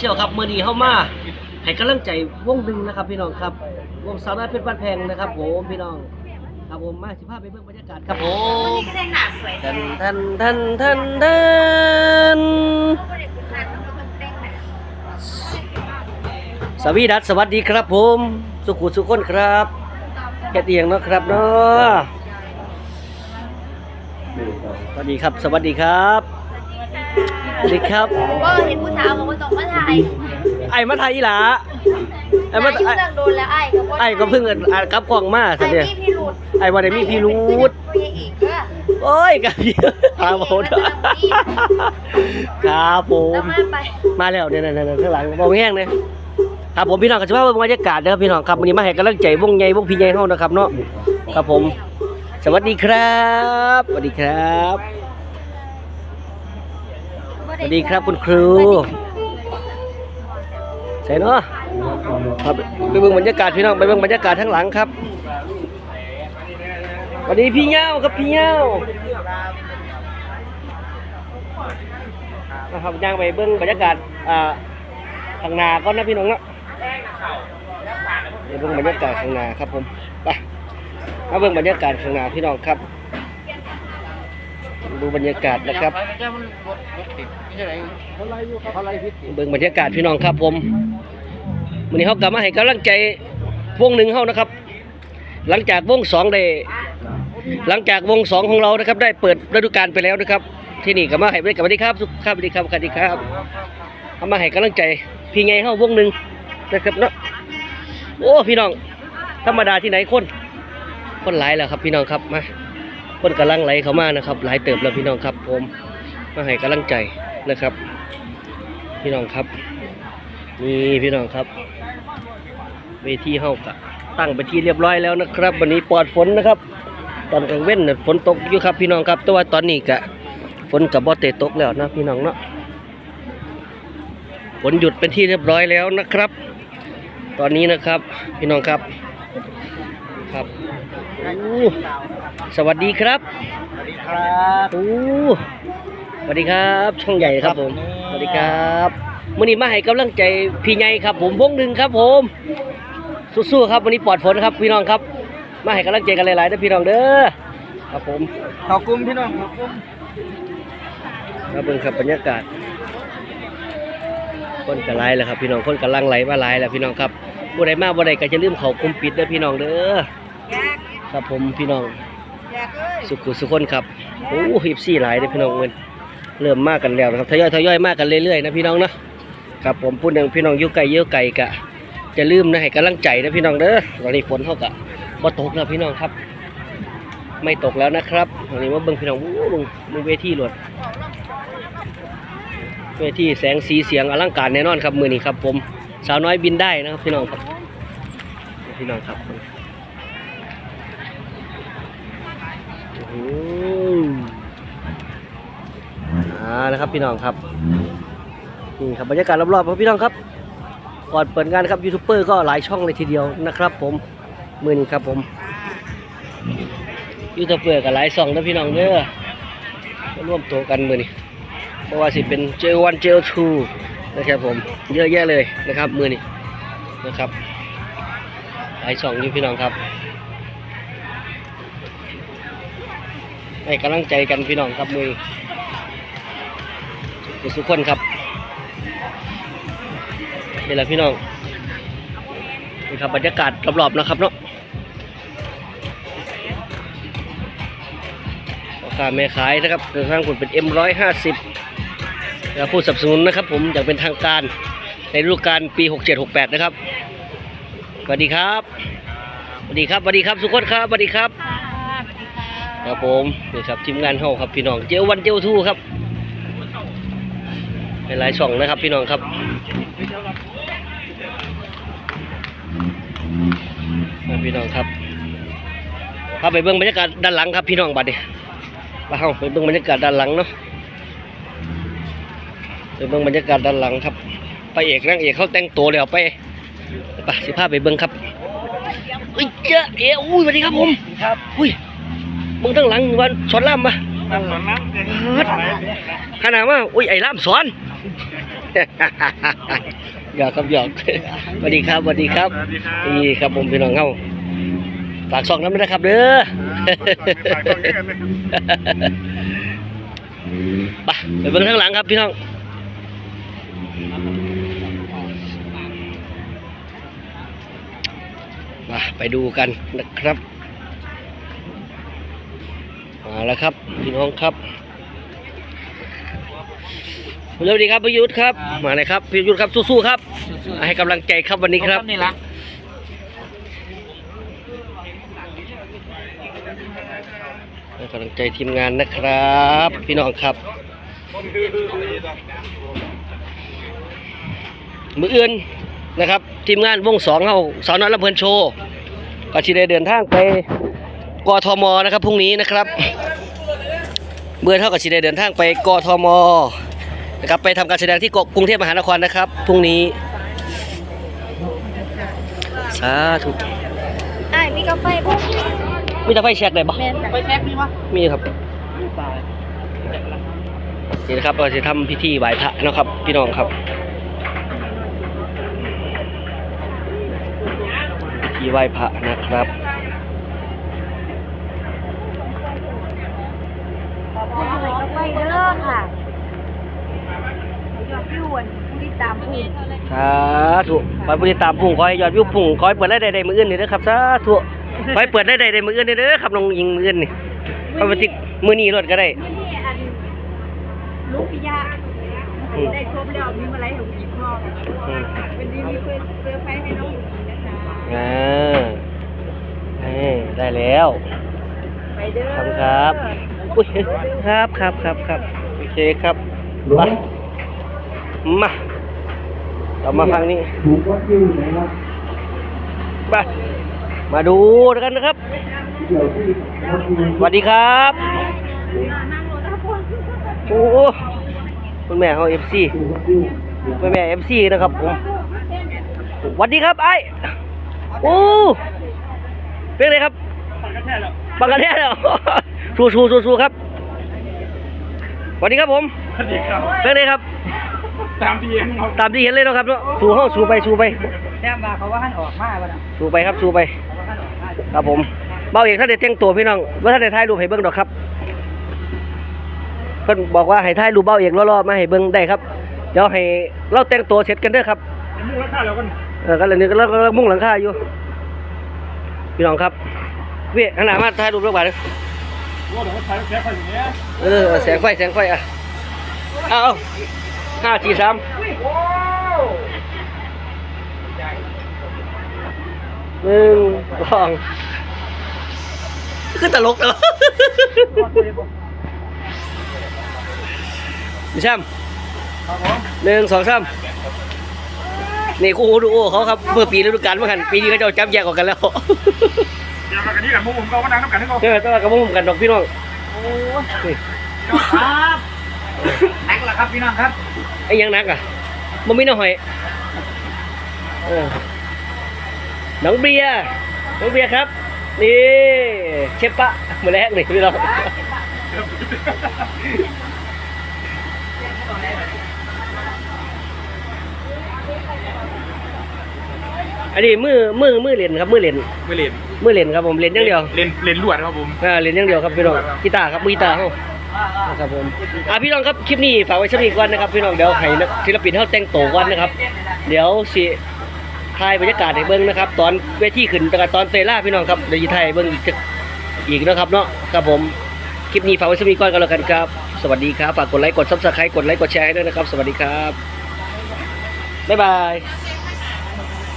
ชียลครับเมื่อนี้เข้ามาให้กำลังใจวงหนึ่งนะครับ พี่น้องครับ วงสาวน้อยเพชรบ้านแพงนะครับผมพี่น้องครับผมมาสิภาพไปเบิ่งบรรยากาศครับผวันมนี้ก็ได้หนาสวยทันทันทันทันทันเขาไม่ได้คุณนันต้องเป็นเต้นแบบสวีดัสสวัสดีครับผม สุขุสุขคนครับแค่เตียงเนาะครับเนาะสวัสดีครับสวัสดีครับ สวัสดีครับ ว่าเห็นผู้สาวบอกว่าต้องมาถ่ายไอ้มาไทยอีหลาไอ้ถ่ายมาอยู่เรื่องโดนแล้วไอ้ก็ไอ้ก็เพิ่งอ่านกับกล้องมาสิไอ้เนี่ยพี่พี่รูดไอ้ว่าได้มีพี่รูดพี่อีกก็โอ้ยกับพี่ตามผมครับผมแล้วมาไปมาแล้วเนี่ยเนี่ยเนี่ยข้างหลังมองแห้งเนี่ยครับผมพี่น้องกับชาวบ้านบรรยากาศนะครับพี่น้องครับวันนี้มาให้กำลังใจวงใหญ่วงพี่ใหญ่เฮานะครับเนาะครับผม สวัสดีครับ สวัสดีครับ สวัสดีครับคุณครูใช่เนาะครับไปเบิ่งบรรยากาศพี่น้องไปเบิ่งบรรยากาศทั้างหลังครับสวัสดีพี่เง้าครับพี่เง้านะครับย่างไปเบิ่งบรรยากาศอ่าข้างหน้าก่อนนะพี่น้องเนาะไปเบิ่งบรรยากาศข้างหน้าครับผมไปมาเบิ่งบรรยากาศข้างหน้าพี่น้องครับ ดูบรรยากาศนะครับเบิ่งบรรยากาศพี่น้องครับผมวันนี้เขากลับมาให้กำลังใจวงหนึ่งเขานะครับ หลังจากวงสองได้หลังจากวงสองของเรานะครับ ได้เปิดฤดูกาลไปแล้วนะครับ ที่นี่กลับมาให้บริการสวัสดีครับสุขครับสวัสดีครับสวัสดีครับเอามาให้กำลังใจ พี่ไงเขาวงหนึ่งนะครับเนาะโอ้พี่น้อง ธรรมดาที่ไหนคน คนหลายแล้วครับ พี่น้องครับมา คนกำลังไหลเข้ามานะครับ หลายเติบแล้วพี่น้องครับ ผมมาให้กำลังใจนะครับ พี่น้องครับนี่พี่น้องครับ เวทีเฮากะตั้งไปที่เรียบร้อยแล้วนะครับ วันนี้ปลอดฝนนะครับ ตอนกลางเว้นฝนตกอยู่ครับ พี่น้องครับแต่ว่าตอนนี้กะฝนกับบ่เตะตกแล้วนะพี่น้องเนาะฝนหยุดเป็นที่เรียบร้อยแล้วนะครับ ตอนนี้นะครับพี่น้องครับ ครับอู้สวัสดีครับ สวัสดีครับอู้สวัสดีครับ ช่องใหญ่ครับผม สวัสดีครับมื่อนี้มาให้กำลังใจพี่ใหญ่ครับ ผมวงหนึ่งครับ ผม สู้ๆครับวันนี้ปลอดฝนครับ พี่น้องครับ มาให้กำลังใจกันหลายๆนะพี่น้องเด้อ ครับผมขอบคุณพี่น้องขอบคุณมาเบิ่งครับบรรยากาศคนกระไลแล้วครับพี่น้องคนกำลังไหลมาไหลแล้วพี่น้องครับผู้ใดมาผู้ใดก็จะลืมเขาคุมปิดเด้อพี่น้องเด้อ ครับผมพี่น้องสุขุสุขคนครับโอ้ฮิปซี่หลายเลยพี่น้องเงินเริ่มมากกันแล้วนะครับทยอยทยอยมากกันเรื่อยๆนะพี่น้องนะครับผมพูดหนึ่งพี่น้องอยุ่ไก่เยอะไก่กะจะลืมนะให้กำลังใจนะพี่น้องเด้อตอนนี้ฝนเขากะบ่ตกแล้วพี่น้องครับ ไม่ตกแล้วนะครับตอนนี้ว่าเบิ่งพี่น้องวู้ลงลงเวทีหลดเวทีแสงสีเสียงอลังการแน่นอนครับมือนี้ครับ ผมสาวน้อยบินได้นะครับพี่น้องครับพี่น้องครับ อืมอ่านะครับพี่น้องครับนี่ครับบรรยากาศรอบๆครับพี่น้องครับ ก่อนเปิดงานครับยูทูบเบอร์ก็หลายช่องเลยทีเดียวนะครับผมมือนี้ครับผมยูทูบเบอร์กับหลายช่องนะพี่น้องเด้อร่วมตัวกันมือนี้เพราะว่าสิเป็นเจลวันเจลทูนะครับผมเยอะแยะเลยนะครับมือนี้นะครับหลายช่องอยู่พี่น้องครับ ให้กำลังใจกันพี่น้องครับมือทุกคนครับนี่แหละพี่น้องนี่ครับบรรยากาศรอบๆนะครับเนาะราคาแม่ขายนะครับเดินทางคุณเป็น M150 แล้วผู้สนับสนุนนะครับ ผมอย่างเป็นทางการในฤดูกาลปี 67-68 นะครับสวัสดีครับสวัสดีครับสวัสดีครับสุขคนครับสวัสดีครับ ครับผมนี่ครับทีมงานเฮาครับพี่น้องเจลวันเจลทูครับเป็นหลายช่องนะครับพี่น้องครับนะพี่น้องครับพาไปเบิ่งบรรยากาศด้านหลังครับพี่น้องบัดนี้มาเฮาไปเบิ่งบรรยากาศด้านหลังเนาะไปเบิ่งบรรยากาศด้านหลังครับไปเอกนางเอกเขาแต่งตัวแล้วไปไปสิพาไปเบิ่งครับอุ้ยเจ้าเอ๋อุ้ยสวัสดีครับผมครับอุ้ย มึงทั้งหลังวันสอนล่ามปะน้ำสอนน้ำเกินขนาดว่าอุ้ยไอ้ล่ามสอนหยอกครับหยอกสวัสดีครับสวัสดีครับนี่ครับผมพี่น้องเฮาฝากซองน้ำด้วยนะครับเด้อไปไปเบิ่งข้างหลังครับพี่น้องมาไปดูกันนะครับ มาแล้วครับ พี่น้องครับสวัสดีครับพี่ยุทธครับ มาเลยครับพี่ยุทธครับสู้ๆครับ ให้กำลังใจครับวันนี้ครับนี่ละให้กำลังใจทีมงานนะครับ พี่น้องครับ มืออื่นนะครับ ทีมงานวงสองเฮาสาวน้อยลำเพลินโชว์ก็ชิได้เดินทางไป กทมนะครับพรุ่งนี้นะครับเมื่อเท่ากับชิได้เดินทางไปกทมนะครับไปทำการแสดงที่กรุงเทพมหานครนะครับพรุ่งนี้สาธุไอ้มีกาแฟพวกมีแต่ไฟแช็กได้ปะแม่นไปแช็คนี่วะมีครับนี่นะครับเราจะทำพิธีไหว้พระนะครับ พี่น้องครับพิธีไหว้พระนะครับ กา แฟเด้อค่ะยอดวิววันผู้ที่ตามผู้สาธุขอให้ผู้ติดตามพุ่งขอให้ยอดวิวพุ่งขอให้เปิดได้ใดๆมืออื่นนี่เด้อครับสาธุขอให้เปิดได้ใดๆมืออื่นนี่เด้อครับน้องยิงมืออื่นนี่ขอไปติดมือนี้รถก็ได้ มื่อนี้อันลูกพิยาอืมได้ครบแล้วมีมาไล่ของอีกพ่ออืมวันนี้มีเพื่อนเซอร์ไพรส์ให้น้องอีกนะคะอ่าเอ้ยได้แล้ว ไปเด้อ ขอบคุณครับ อุ้ยครับครับครับครับโอเคครับไปมาเรามาฟังนี้ถูกวัดอยู่ไหนครับไปมาดูกันนะครับเดี๋ยวที่วัดอยู่สวัสดีครับโอ้โหคุณแม่เขาเอฟซีถูกวัดอยู่คุณแม่เอฟซีนะครับผมสวัสดีครับไอ้โอ้เป็นไงครับ บังกันแท้แล้วสู้สู้สู้สู้ครับสวัสดีครับผมสวัสดีครับเป็นไงครับ ตามที่เห็นครับตามที่เห็นเลยเนาะครับเนาะสู้ห้องสู้ไปสู้ไปแจ้งมาเขาว่าท่านออกมาป่ะนะสู้ไปครับสู้ไป ครับผมเบาเอกท่านได้แต่งตัวพี่น้องว่าท่านได้ถ่ายรูปให้เบิ่งดอกครับเพิ่นบอกว่าให้ถ่ายรูปเบาเอกรอๆมาให้เบิ่งได้ครับเดี๋ยวให้เราแต่งตัวเสร็จกันเด้อครับมุ่งราคาแล้วกันเออกันเลยนี่ก็เรากำลังมุ่งหลังคาอยู่ พี่น้องครับ เว้ยขนาดมาถ่ายรูปแล้วบาดเด้อว่าเดี๋ยวเขาใช้แช็คไปอย่างเงี้ยเออแสงไฟแสงไฟอะเอาเอาห้าสี่สามหนึ่งสองคือตลกเหรอพี่แชมป์ครับผมหนึ่งสองสามนี่คู่หูดูโอเขาครับเมื่อปีฤดูกาลเมื่อกันปีนี้เขาจะจับแยกออกกันแล้ว เดี๋ยวมากันนี่กับมุมก็มานั่งน้ำกันนี่ก็เออต้องกับมุมกันดอกพี่น้องโอ้นี่ครับนักละครับพี่น้องครับไอ้ยังนักอะมันมีน้องหอยเออน้องเบียร์น้องเบียร์ครับ นี่เชฟปะมาแรกนี่พี่น้องอันนี้มือมือมือเล่นครับมือเล่นไม่เล่น มือเล่นครับผมเล่นอย่างเดียวเล่นเล่นลวดครับผมอ่าเล่นอย่างเดียวครับพี่น้องกีตาร์ครับมือกีตาร์เฮาครับผมอ่าพี่น้องครับคลิปนี้ฝากไว้สักนิดก่อนนะครับพี่น้องเดี๋ยวให้นักศิลปินเฮาแต่งตัวก่อนนะครับ เดี๋ยวสิถ่ายบรรยากาศให้เบิ่งนะครับ ตอนเวทีขึ้นแต่ตอนเตล่าพี่น้องครับเดี๋ยวสิถ่ายให้เบิ่งอีกจักอีกนะครับเนาะครับผมคลิปนี้ฝากไว้สักนิดก่อนกันแล้วกันครับ สวัสดีครับฝากกดไลค์กด Subscribe กดไลค์กดแชร์ให้ด้วยนะครับ สวัสดีครับบ๊ายบาย